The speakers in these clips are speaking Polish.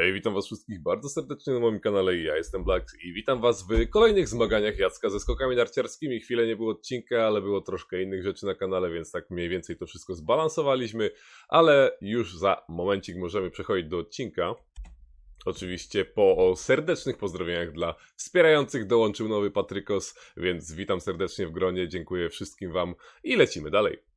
Hej, witam was wszystkich bardzo serdecznie na moim kanale ja jestem Black i witam was w kolejnych zmaganiach Jacka ze skokami narciarskimi. Chwilę nie było odcinka, ale było troszkę innych rzeczy na kanale, więc tak mniej więcej to wszystko zbalansowaliśmy, ale już za momencik możemy przechodzić do odcinka. Oczywiście po serdecznych pozdrowieniach dla wspierających dołączył nowy Patrykos, więc witam serdecznie w gronie, dziękuję wszystkim wam i lecimy dalej.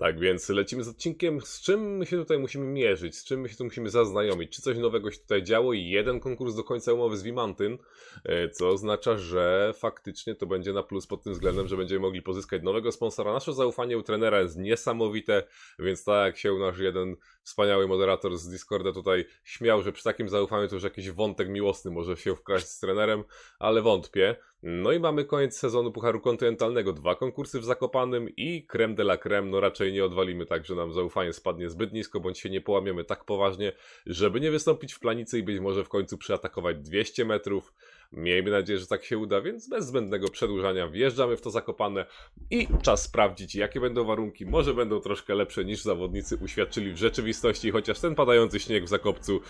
Tak więc lecimy z odcinkiem, z czym my się tutaj musimy mierzyć, z czym my się tu musimy zaznajomić, czy coś nowego się tutaj działo i jeden konkurs do końca umowy z Vimantyn, e, co oznacza, że faktycznie to będzie na plus pod tym względem, że będziemy mogli pozyskać nowego sponsora. Nasze zaufanie u trenera jest niesamowite, więc tak jak się nasz jeden wspaniały moderator z Discorda tutaj śmiał, że przy takim zaufaniu to już jakiś wątek miłosny może się wkraść z trenerem, ale wątpię. No i mamy koniec sezonu Pucharu Kontynentalnego. Dwa konkursy w Zakopanym i creme de la creme. No raczej nie odwalimy tak, że nam zaufanie spadnie zbyt nisko, bądź się nie połamiemy tak poważnie, żeby nie wystąpić w planicy i być może w końcu przeatakować 200 metrów. Miejmy nadzieję, że tak się uda, więc bez zbędnego przedłużania wjeżdżamy w to Zakopane i czas sprawdzić, jakie będą warunki. Może będą troszkę lepsze niż zawodnicy uświadczyli w rzeczywistości, chociaż ten padający śnieg w Zakopcu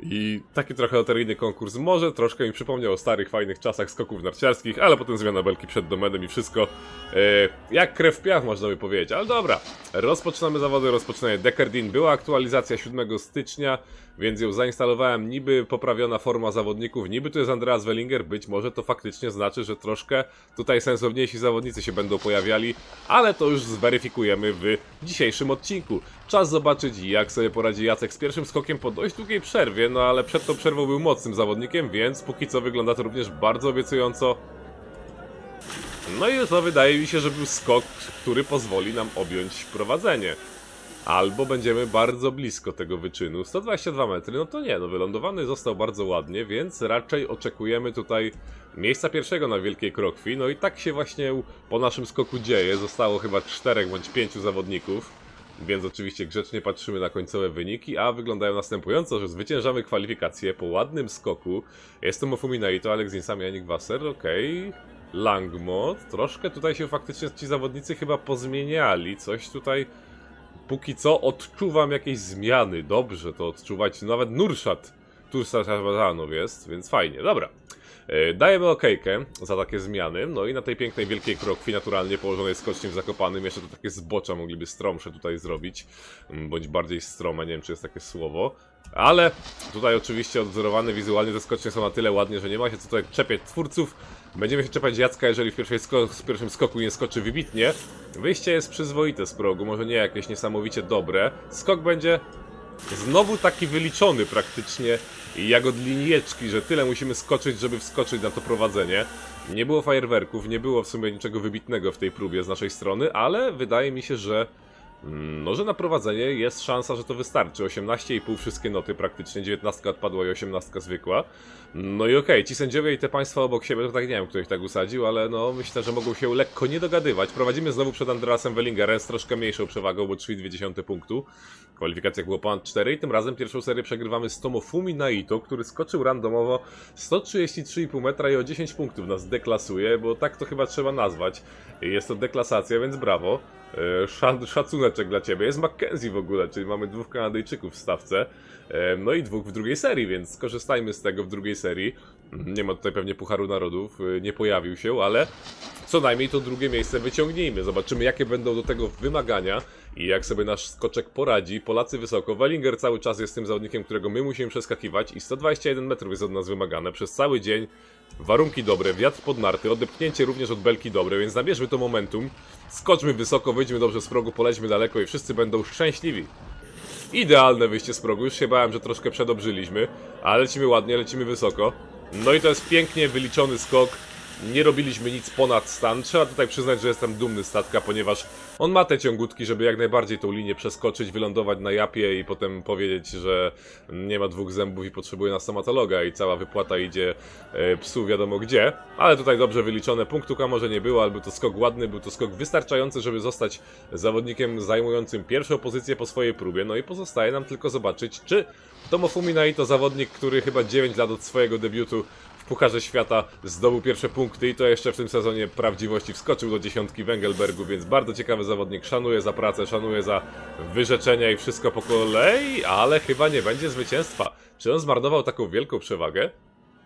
i taki trochę loteryjny konkurs może troszkę mi przypomniał o starych, fajnych czasach skoków narciarskich, ale potem zmiana belki przed domenem i wszystko e, jak krew w piach można by powiedzieć. Ale dobra, rozpoczynamy zawody, rozpoczynaje Dekardin. Była aktualizacja 7 stycznia, więc ją zainstalowałem. Niby poprawiona forma zawodników, niby tu jest Andreas Wellinger, być może to faktycznie znaczy, że troszkę tutaj sensowniejsi zawodnicy się będą pojawiali, ale to już zweryfikujemy w dzisiejszym odcinku. Czas zobaczyć, jak sobie poradzi Jacek z pierwszym skokiem po dość długiej przerwie, no ale przed tą przerwą był mocnym zawodnikiem, więc póki co wygląda to również bardzo obiecująco. No i to wydaje mi się, że był skok, który pozwoli nam objąć prowadzenie. Albo będziemy bardzo blisko tego wyczynu. 122 metry, no to nie, no wylądowany został bardzo ładnie, więc raczej oczekujemy tutaj miejsca pierwszego na Wielkiej Krokwi. No i tak się właśnie po naszym skoku dzieje. Zostało chyba czterech bądź pięciu zawodników. Więc oczywiście grzecznie patrzymy na końcowe wyniki, a wyglądają następująco, że zwyciężamy kwalifikacje po ładnym skoku. Jest to Mofumi Naito, Alex Insam, Janik Wasser, okej. Langmod. Troszkę tutaj się faktycznie ci zawodnicy chyba pozmieniali. Coś tutaj póki co odczuwam jakieś zmiany. Dobrze to odczuwać. Nawet Nurszat Tursaszawanow jest, więc fajnie. Dobra. E, Dajemy okejkę za takie zmiany, no i na tej pięknej wielkiej krokwi naturalnie położonej skoczni w Zakopanym jeszcze to takie zbocza mogliby stromsze tutaj zrobić, mm, bądź bardziej strome, nie wiem czy jest takie słowo, ale tutaj oczywiście odwzorowane wizualnie te skocznie są na tyle ładnie, że nie ma się co tutaj czepiać twórców. Będziemy się czepać Jacka, jeżeli w, w pierwszym skoku nie skoczy wybitnie. Wyjście jest przyzwoite z progu, może nie jakieś niesamowicie dobre. Skok będzie Znowu taki wyliczony praktycznie jak od linijeczki, że tyle musimy skoczyć, żeby wskoczyć na to prowadzenie. Nie było fajerwerków, nie było w sumie niczego wybitnego w tej próbie z naszej strony, ale wydaje mi się, że mm, no, że na prowadzenie jest szansa, że to wystarczy. 18,5 wszystkie noty praktycznie, 19 odpadła i 18 zwykła. No i okej, okay, ci sędziowie i te państwa obok siebie, to tak nie wiem, kto ich tak usadził, ale no myślę, że mogą się lekko nie dogadywać. Prowadzimy znowu przed Andreasem Wellingerem z troszkę mniejszą przewagą, bo 3,2 punktu. Kwalifikacjach było ponad 4 i tym razem pierwszą serię przegrywamy z Tomofumi Naito, który skoczył randomowo 133,5 metra i o 10 punktów nas deklasuje, bo tak to chyba trzeba nazwać. Jest to deklasacja, więc brawo. E, szacuneczek dla ciebie. Jest Mackenzie w ogóle, czyli mamy dwóch Kanadyjczyków w stawce. E, no i dwóch w drugiej serii, więc skorzystajmy z tego w drugiej serii. Nie ma tutaj pewnie Pucharu Narodów, e, nie pojawił się, ale co najmniej to drugie miejsce wyciągnijmy. Zobaczymy, jakie będą do tego wymagania i jak sobie nasz skoczek poradzi. Polacy wysoko. Wellinger cały czas jest tym zawodnikiem, którego my musimy przeskakiwać i 121 metrów jest od nas wymagane przez cały dzień. Warunki dobre, wiatr pod narty, odepchnięcie również od belki dobre, więc nabierzmy to momentum. Skoczmy wysoko, wyjdźmy dobrze z progu, polećmy daleko i wszyscy będą szczęśliwi. Idealne wyjście z progu, już się bałem, że troszkę przedobrzyliśmy, ale lecimy ładnie, lecimy wysoko. No i to jest pięknie wyliczony skok nie robiliśmy nic ponad stan. Trzeba tutaj przyznać, że jestem dumny statka, ponieważ on ma te ciągutki, żeby jak najbardziej tą linię przeskoczyć, wylądować na japie i potem powiedzieć, że nie ma dwóch zębów i potrzebuje na stomatologa i cała wypłata idzie e, psu wiadomo gdzie. Ale tutaj dobrze wyliczone, punktuka może nie było, ale był to skok ładny, był to skok wystarczający, żeby zostać zawodnikiem zajmującym pierwszą pozycję po swojej próbie. No i pozostaje nam tylko zobaczyć, czy Tomofumi Nai to zawodnik, który chyba 9 lat od swojego debiutu Pucharze Świata zdobył pierwsze punkty i to jeszcze w tym sezonie prawdziwości wskoczył do dziesiątki Węgelbergu, więc bardzo ciekawy zawodnik. Szanuję za pracę, szanuję za wyrzeczenia i wszystko po kolei, ale chyba nie będzie zwycięstwa. Czy on zmarnował taką wielką przewagę?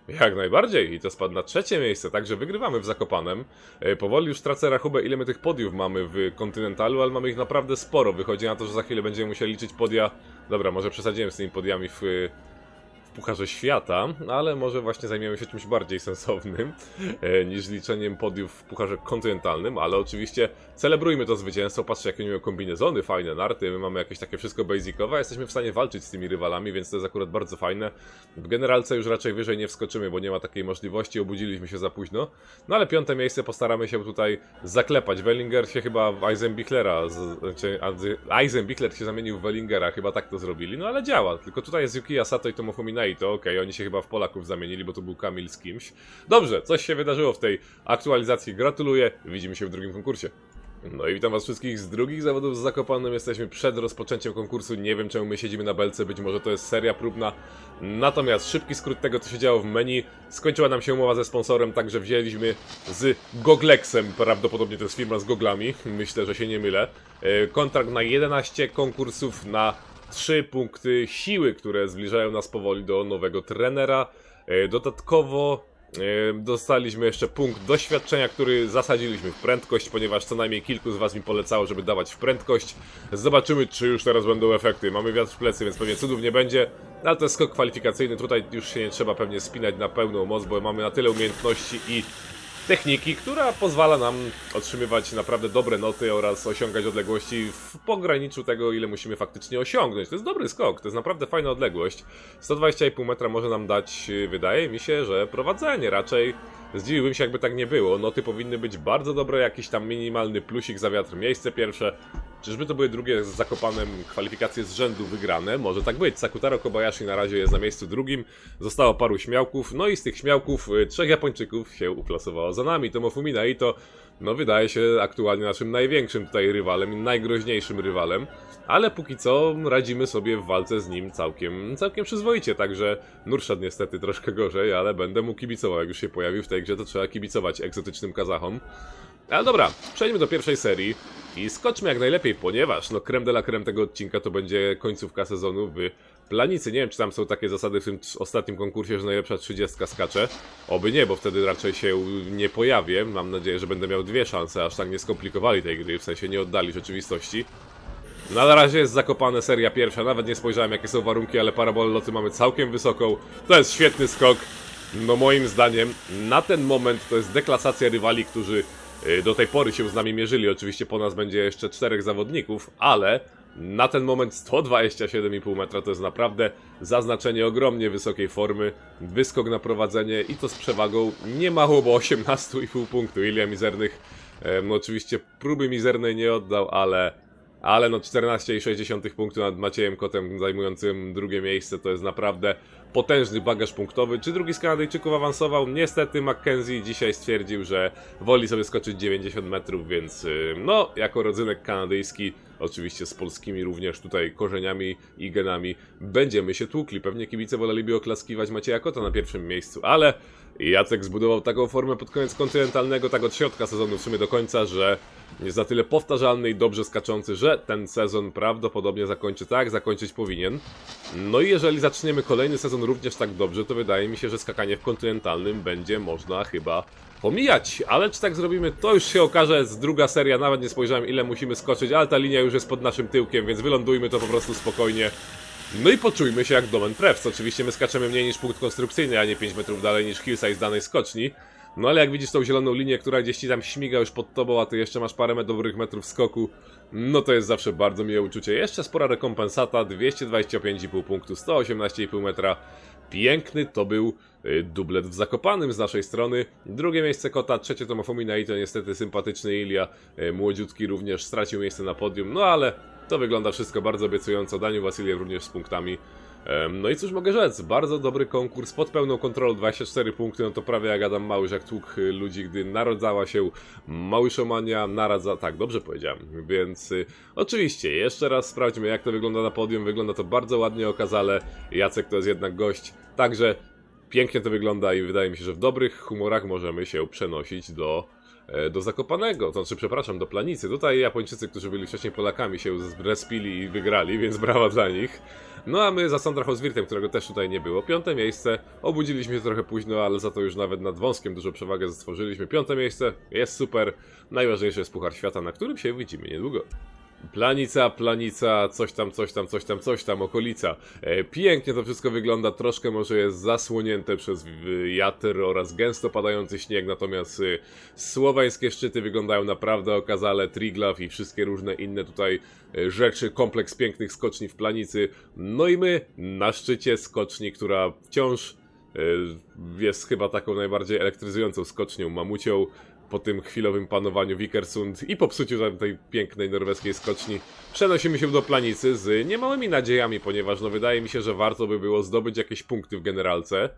Jak najbardziej i to spadł na trzecie miejsce, także wygrywamy w Zakopanem. E, Powoli już tracę rachubę ile my tych podiów mamy w Kontynentalu, ale mamy ich naprawdę sporo. Wychodzi na to, że za chwilę będziemy musieli liczyć podia... Dobra, może przesadziłem z tymi podiami w, w Pucharze Świata, ale może właśnie zajmiemy się czymś bardziej sensownym e, niż liczeniem podiów w Pucharze Kontynentalnym, ale oczywiście celebrujmy to zwycięstwo. Patrzcie, jakie mają kombinezony, fajne narty, my mamy jakieś takie wszystko basicowe, jesteśmy w stanie walczyć z tymi rywalami, więc to jest akurat bardzo fajne. W generalce już raczej wyżej nie wskoczymy, bo nie ma takiej możliwości, obudziliśmy się za późno. No ale piąte miejsce postaramy się tutaj zaklepać. Wellinger się chyba w Eisenbichlera, z- Eisenbichler się zamienił w Wellingera, chyba tak to zrobili, no ale działa. Tylko tutaj jest Yukiya Sato i Tomofumi Naito, okej, oni się chyba w Polaków zamienili, bo to był Kamil z kimś. Dobrze, coś się wydarzyło w tej aktualizacji, gratuluję, widzimy się w drugim konkursie. No i witam was wszystkich z drugich zawodów z Zakopanem. Jesteśmy przed rozpoczęciem konkursu. Nie wiem czemu my siedzimy na belce, być może to jest seria próbna. Natomiast szybki skrót tego, co się działo w menu. Skończyła nam się umowa ze sponsorem, także wzięliśmy z Goglexem. Prawdopodobnie to jest firma z goglami. Myślę, że się nie mylę. E, Kontrakt na 11 konkursów na 3 punkty siły, które zbliżają nas powoli do nowego trenera. E, Dodatkowo Dostaliśmy jeszcze punkt doświadczenia, który zasadziliśmy w prędkość, ponieważ co najmniej kilku z Was mi polecało, żeby dawać w prędkość. Zobaczymy, czy już teraz będą efekty. Mamy wiatr w plecy, więc pewnie cudów nie będzie. Ale to jest skok kwalifikacyjny, tutaj już się nie trzeba pewnie spinać na pełną moc, bo mamy na tyle umiejętności i techniki, która pozwala nam otrzymywać naprawdę dobre noty oraz osiągać odległości w pograniczu tego, ile musimy faktycznie osiągnąć. To jest dobry skok, to jest naprawdę fajna odległość. 120,5 metra może nam dać, yy, wydaje mi się, że prowadzenie. Raczej zdziwiłbym się, jakby tak nie było. Noty powinny być bardzo dobre, jakiś tam minimalny plusik za wiatr, miejsce pierwsze. Czyżby to były drugie z Zakopanem kwalifikacje z rzędu wygrane? Może tak być. Sakutaro Kobayashi na razie jest na miejscu drugim. Zostało paru śmiałków, no i z tych śmiałków y, trzech Japończyków się uplasowało za nami. Tomofumi Naito, no wydaje się aktualnie naszym największym tutaj rywalem i najgroźniejszym rywalem. Ale póki co radzimy sobie w walce z nim całkiem, całkiem przyzwoicie, także Nurszad niestety troszkę gorzej, ale będę mu kibicował. Jak już się pojawił w tej grze, to trzeba kibicować egzotycznym kazachom. Ale dobra, przejdźmy do pierwszej serii i skoczmy jak najlepiej, ponieważ no creme de la creme tego odcinka to będzie końcówka sezonu w Planicy. Nie wiem, czy tam są takie zasady w tym ostatnim konkursie, że najlepsza 30 skacze. Oby nie, bo wtedy raczej się nie pojawię. Mam nadzieję, że będę miał dwie szanse, aż tak nie skomplikowali tej gry, w sensie nie oddali rzeczywistości. No, na razie jest zakopane seria pierwsza, nawet nie spojrzałem jakie są warunki, ale parabol loty mamy całkiem wysoką. To jest świetny skok. No moim zdaniem na ten moment to jest deklasacja rywali, którzy y, do tej pory się z nami mierzyli. Oczywiście po nas będzie jeszcze czterech zawodników, ale na ten moment 127,5 metra to jest naprawdę zaznaczenie ogromnie wysokiej formy. Wyskok na prowadzenie i to z przewagą niemało, bo 18,5 punktu. Ile mizernych, no oczywiście próby mizernej nie oddał, ale ale no 14,6 punktu nad Maciejem Kotem zajmującym drugie miejsce to jest naprawdę potężny bagaż punktowy. Czy drugi z Kanadyjczyków awansował? Niestety Mackenzie dzisiaj stwierdził, że woli sobie skoczyć 90 metrów, więc y, no jako rodzynek kanadyjski, oczywiście z polskimi również tutaj korzeniami i genami, będziemy się tłukli. Pewnie kibice woleliby oklaskiwać Macieja Kota na pierwszym miejscu, ale Jacek zbudował taką formę pod koniec kontynentalnego, tak od środka sezonu w sumie do końca, że jest na tyle powtarzalny i dobrze skaczący, że ten sezon prawdopodobnie zakończy tak, zakończyć powinien. No i jeżeli zaczniemy kolejny sezon również tak dobrze, to wydaje mi się, że skakanie w kontynentalnym będzie można chyba pomijać. Ale czy tak zrobimy, to już się okaże. Z druga seria, nawet nie spojrzałem ile musimy skoczyć, ale ta linia już jest pod naszym tyłkiem, więc wylądujmy to po prostu spokojnie. No i poczujmy się jak Domen Prefs. Oczywiście my skaczemy mniej niż punkt konstrukcyjny, a nie 5 metrów dalej niż hillside z danej skoczni. No ale jak widzisz tą zieloną linię, która gdzieś ci tam śmiga już pod tobą, a ty jeszcze masz parę dobrych metrów skoku, no to jest zawsze bardzo miłe uczucie. Jeszcze spora rekompensata, 225,5 punktu, 118,5 metra. Piękny to był y, dublet w Zakopanym z naszej strony. Drugie miejsce Kota, trzecie Tomofomina i to niestety sympatyczny Ilia, y, młodziutki również stracił miejsce na podium, no ale to wygląda wszystko bardzo obiecująco. Daniel Wasiliew również z punktami. No i cóż mogę rzec, bardzo dobry konkurs, pod pełną kontrolą 24 punkty, no to prawie jak Adam Małysz, jak tłuk y, ludzi, gdy narodzała się Małyszomania, naradza, tak, dobrze powiedziałem, więc y, oczywiście, jeszcze raz sprawdźmy jak to wygląda na podium, wygląda to bardzo ładnie okazale, Jacek to jest jednak gość, także pięknie to wygląda i wydaje mi się, że w dobrych humorach możemy się przenosić do, do Zakopanego, to znaczy, przepraszam, do Planicy. Tutaj Japończycy, którzy byli wcześniej Polakami, się zrespili i wygrali, więc brawa dla nich. No a my za Sandra Hoswirtem, którego też tutaj nie było. Piąte miejsce, obudziliśmy się trochę późno, ale za to już nawet nad wąskiem dużo przewagę stworzyliśmy. Piąte miejsce, jest super. Najważniejsze jest Puchar Świata, na którym się widzimy niedługo. Planica, planica, coś tam, coś tam, coś tam, coś tam, okolica. E, pięknie to wszystko wygląda, troszkę może jest zasłonięte przez wiatr oraz gęsto padający śnieg, natomiast y, słoweńskie szczyty wyglądają naprawdę okazale, Triglav i wszystkie różne inne tutaj y, rzeczy, kompleks pięknych skoczni w planicy. No i my na szczycie skoczni, która wciąż y, jest chyba taką najbardziej elektryzującą skocznią, mamucią po tym chwilowym panowaniu Vikersund i popsuciu tej pięknej norweskiej skoczni przenosimy się do planicy z niemałymi nadziejami, ponieważ no wydaje mi się, że warto by było zdobyć jakieś punkty w generalce.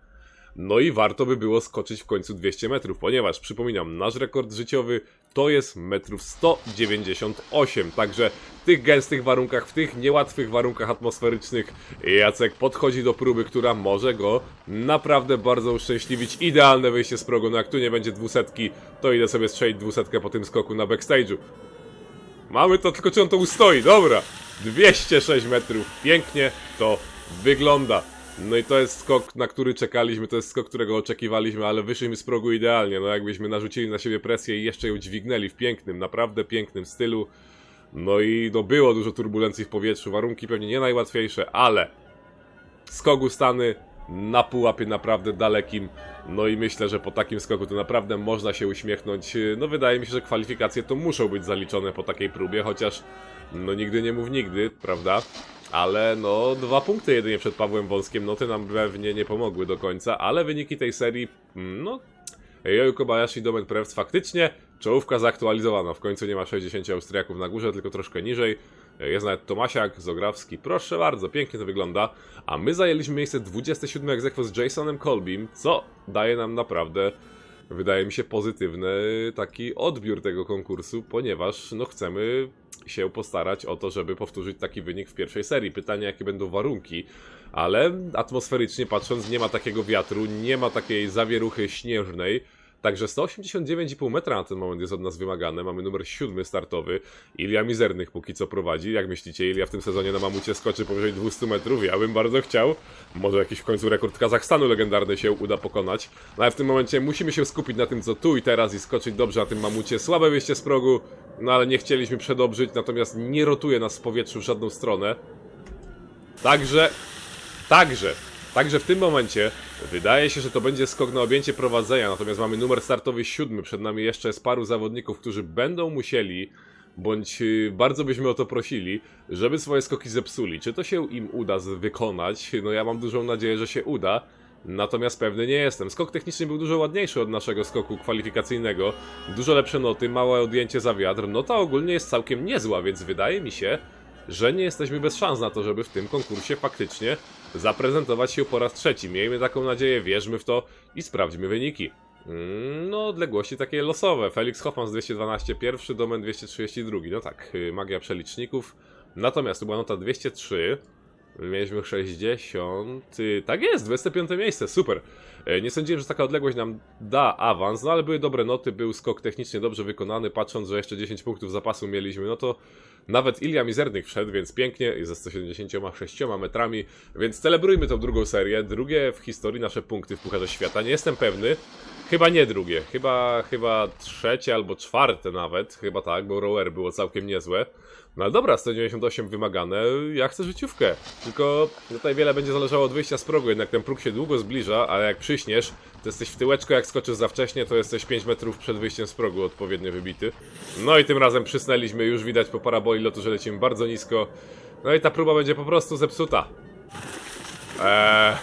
No i warto by było skoczyć w końcu 200 metrów, ponieważ przypominam, nasz rekord życiowy to jest metrów 198, także w tych gęstych warunkach, w tych niełatwych warunkach atmosferycznych Jacek podchodzi do próby, która może go naprawdę bardzo uszczęśliwić. Idealne wyjście z progu, no jak tu nie będzie dwusetki, to idę sobie strzelić dwusetkę po tym skoku na backstage'u. Mamy to, tylko czy on to ustoi, dobra. 206 metrów, pięknie to wygląda. No i to jest skok, na który czekaliśmy, to jest skok, którego oczekiwaliśmy, ale wyszliśmy z progu idealnie. No jakbyśmy narzucili na siebie presję i jeszcze ją dźwignęli w pięknym, naprawdę pięknym stylu. No i no było dużo turbulencji w powietrzu, warunki pewnie nie najłatwiejsze, ale skok ustany na pułapie naprawdę dalekim. No i myślę, że po takim skoku to naprawdę można się uśmiechnąć. No wydaje mi się, że kwalifikacje to muszą być zaliczone po takiej próbie, chociaż no nigdy nie mów nigdy, prawda? Ale no dwa punkty jedynie przed Pawłem Wąskiem, no te nam pewnie nie pomogły do końca, ale wyniki tej serii, mm, no Yoyo Kobayashi Domen Prevs faktycznie czołówka zaktualizowana. W końcu nie ma 60 Austriaków na górze, tylko troszkę niżej. Jest nawet Tomasiak, Zograwski, proszę bardzo, pięknie to wygląda. A my zajęliśmy miejsce 27 egzekwo z Jasonem Colbym, co daje nam naprawdę, wydaje mi się, pozytywny taki odbiór tego konkursu, ponieważ no chcemy się postarać o to, żeby powtórzyć taki wynik w pierwszej serii. Pytanie, jakie będą warunki, ale atmosferycznie patrząc, nie ma takiego wiatru, nie ma takiej zawieruchy śnieżnej. Także 189,5 metra na ten moment jest od nas wymagane. Mamy numer 7 startowy. Ilia Mizernych póki co prowadzi. Jak myślicie, Ilia w tym sezonie na mamucie skoczy powyżej 200 metrów? Ja bym bardzo chciał. Może jakiś w końcu rekord Kazachstanu legendarny się uda pokonać. No ale w tym momencie musimy się skupić na tym, co tu i teraz i skoczyć dobrze na tym mamucie. Słabe wyjście z progu, no ale nie chcieliśmy przedobrzyć, natomiast nie rotuje nas w powietrzu w żadną stronę. Także, także, także w tym momencie wydaje się, że to będzie skok na objęcie prowadzenia, natomiast mamy numer startowy siódmy, przed nami jeszcze jest paru zawodników, którzy będą musieli, bądź y, bardzo byśmy o to prosili, żeby swoje skoki zepsuli. Czy to się im uda wykonać? No ja mam dużą nadzieję, że się uda. Natomiast pewny nie jestem. Skok techniczny był dużo ładniejszy od naszego skoku kwalifikacyjnego. Dużo lepsze noty, małe odjęcie za wiatr. Nota ogólnie jest całkiem niezła, więc wydaje mi się, że nie jesteśmy bez szans na to, żeby w tym konkursie faktycznie zaprezentować się po raz trzeci. Miejmy taką nadzieję, wierzmy w to i sprawdźmy wyniki. Mm, No, odległości takie losowe. Felix Hoffman z 212 pierwszy, Domen 232. No tak, y, magia przeliczników. Natomiast to była nota 203. Mieliśmy 60. y, Tak jest, 25 miejsce, super. E, Nie sądziłem, że taka odległość nam da awans, no ale były dobre noty, był skok technicznie dobrze wykonany. Patrząc, że jeszcze 10 punktów zapasu mieliśmy, no to nawet Ilia Mizernych wszedł, więc pięknie i ze 176 metrami. Więc celebrujmy tą drugą serię. Drugie w historii nasze punkty w Pucharze Świata. Nie jestem pewny. Chyba nie drugie, chyba, chyba trzecie albo czwarte nawet, chyba tak, bo rower było całkiem niezłe. No ale dobra, 198 wymagane, ja chcę życiówkę. Tylko tutaj wiele będzie zależało od wyjścia z progu, jednak ten próg się długo zbliża, a jak przyśniesz, to jesteś w tyłeczko, jak skoczysz za wcześnie, to jesteś 5 metrów przed wyjściem z progu odpowiednio wybity. No i tym razem przysnęliśmy, już widać po paraboli lotu, że lecimy bardzo nisko. No i ta próba będzie po prostu zepsuta. Eee...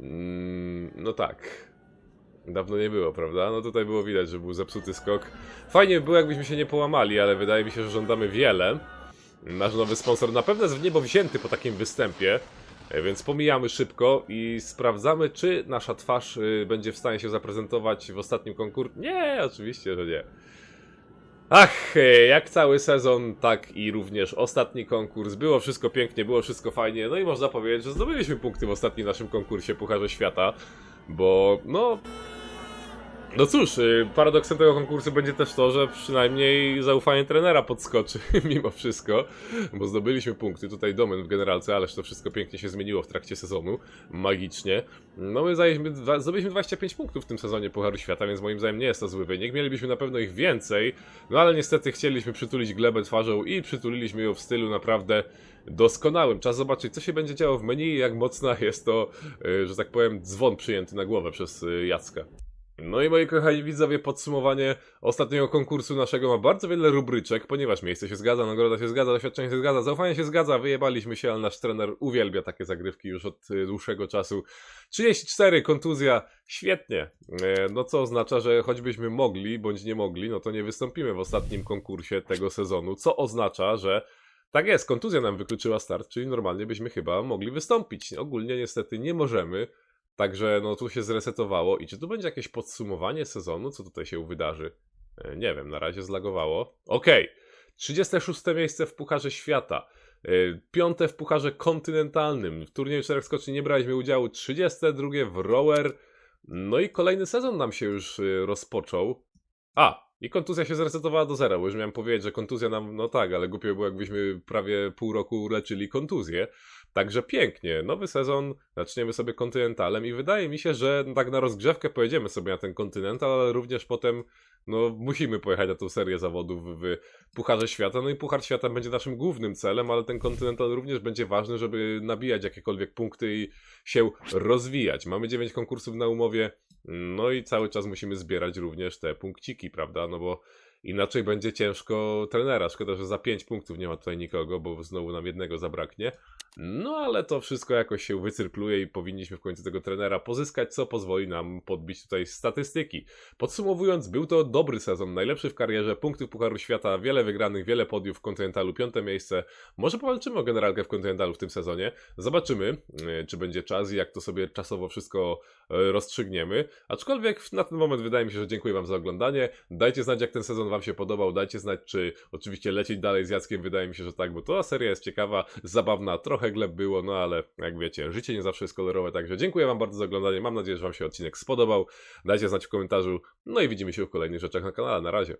Mm, no tak. Dawno nie było, prawda? No tutaj było widać, że był zepsuty skok. Fajnie by było, jakbyśmy się nie połamali, ale wydaje mi się, że żądamy wiele. Nasz nowy sponsor na pewno jest w niebo wzięty po takim występie, więc pomijamy szybko i sprawdzamy, czy nasza twarz y, będzie w stanie się zaprezentować w ostatnim konkursie. Nie, oczywiście, że nie. Ach, e, jak cały sezon, tak i również ostatni konkurs. Było wszystko pięknie, było wszystko fajnie. No i można powiedzieć, że zdobyliśmy punkty w ostatnim naszym konkursie Pucharze Świata, bo no. No cóż, y, paradoksem tego konkursu będzie też to, że przynajmniej zaufanie trenera podskoczy mimo wszystko, bo zdobyliśmy punkty. Tutaj domen w generalce, ależ to wszystko pięknie się zmieniło w trakcie sezonu, magicznie. No my zajęliśmy, zdobyliśmy 25 punktów w tym sezonie Pucharu Świata, więc moim zdaniem nie jest to zły wynik. Mielibyśmy na pewno ich więcej, no ale niestety chcieliśmy przytulić glebę twarzą i przytuliliśmy ją w stylu naprawdę doskonałym. Czas zobaczyć, co się będzie działo w menu i jak mocna jest to, y, że tak powiem, dzwon przyjęty na głowę przez y, Jacka. No i moi kochani widzowie, podsumowanie ostatniego konkursu naszego ma bardzo wiele rubryczek, ponieważ miejsce się zgadza, nagroda się zgadza, doświadczenie się zgadza, zaufanie się zgadza, wyjebaliśmy się, ale nasz trener uwielbia takie zagrywki już od y, dłuższego czasu. 34, kontuzja, świetnie. E, No co oznacza, że choćbyśmy mogli, bądź nie mogli, no to nie wystąpimy w ostatnim konkursie tego sezonu, co oznacza, że tak jest, kontuzja nam wykluczyła start, czyli normalnie byśmy chyba mogli wystąpić. Ogólnie niestety nie możemy, Także no tu się zresetowało i czy tu będzie jakieś podsumowanie sezonu, co tutaj się wydarzy? E, Nie wiem, na razie zlagowało. Okej, 36 miejsce w Pucharze Świata. E, Piąte w Pucharze Kontynentalnym. W turnieju czterech skoczni nie braliśmy udziału. 32 w Rower. No i kolejny sezon nam się już e, rozpoczął. A, i kontuzja się zresetowała do zera, bo już miałem powiedzieć, że kontuzja nam, no tak, ale głupio było jakbyśmy prawie pół roku leczyli kontuzję. Także pięknie, nowy sezon, zaczniemy sobie kontynentalem i wydaje mi się, że tak na rozgrzewkę pojedziemy sobie na ten kontynental, ale również potem no, musimy pojechać na tą serię zawodów w Pucharze Świata. No i Puchar Świata będzie naszym głównym celem, ale ten kontynental również będzie ważny, żeby nabijać jakiekolwiek punkty i się rozwijać. Mamy 9 konkursów na umowie, no i cały czas musimy zbierać również te punkciki, prawda? No bo inaczej będzie ciężko trenera. Szkoda, że za 5 punktów nie ma tutaj nikogo, bo znowu nam jednego zabraknie. No ale to wszystko jakoś się wycyrkluje i powinniśmy w końcu tego trenera pozyskać, co pozwoli nam podbić tutaj statystyki. Podsumowując, był to dobry sezon, najlepszy w karierze, punkty Pucharu Świata, wiele wygranych, wiele podiów w kontynentalu, piąte miejsce. Może powalczymy o generalkę w kontynentalu w tym sezonie. Zobaczymy, yy, czy będzie czas i jak to sobie czasowo wszystko yy, rozstrzygniemy. Aczkolwiek na ten moment wydaje mi się, że dziękuję Wam za oglądanie. Dajcie znać, jak ten sezon Wam się podobał. Dajcie znać, czy oczywiście lecieć dalej z Jackiem. Wydaje mi się, że tak, bo ta seria jest ciekawa, zabawna, trochę gleb było, no ale jak wiecie, życie nie zawsze jest kolorowe. Także dziękuję Wam bardzo za oglądanie. Mam nadzieję, że Wam się odcinek spodobał. Dajcie znać w komentarzu. No i widzimy się w kolejnych rzeczach na kanale. Na razie.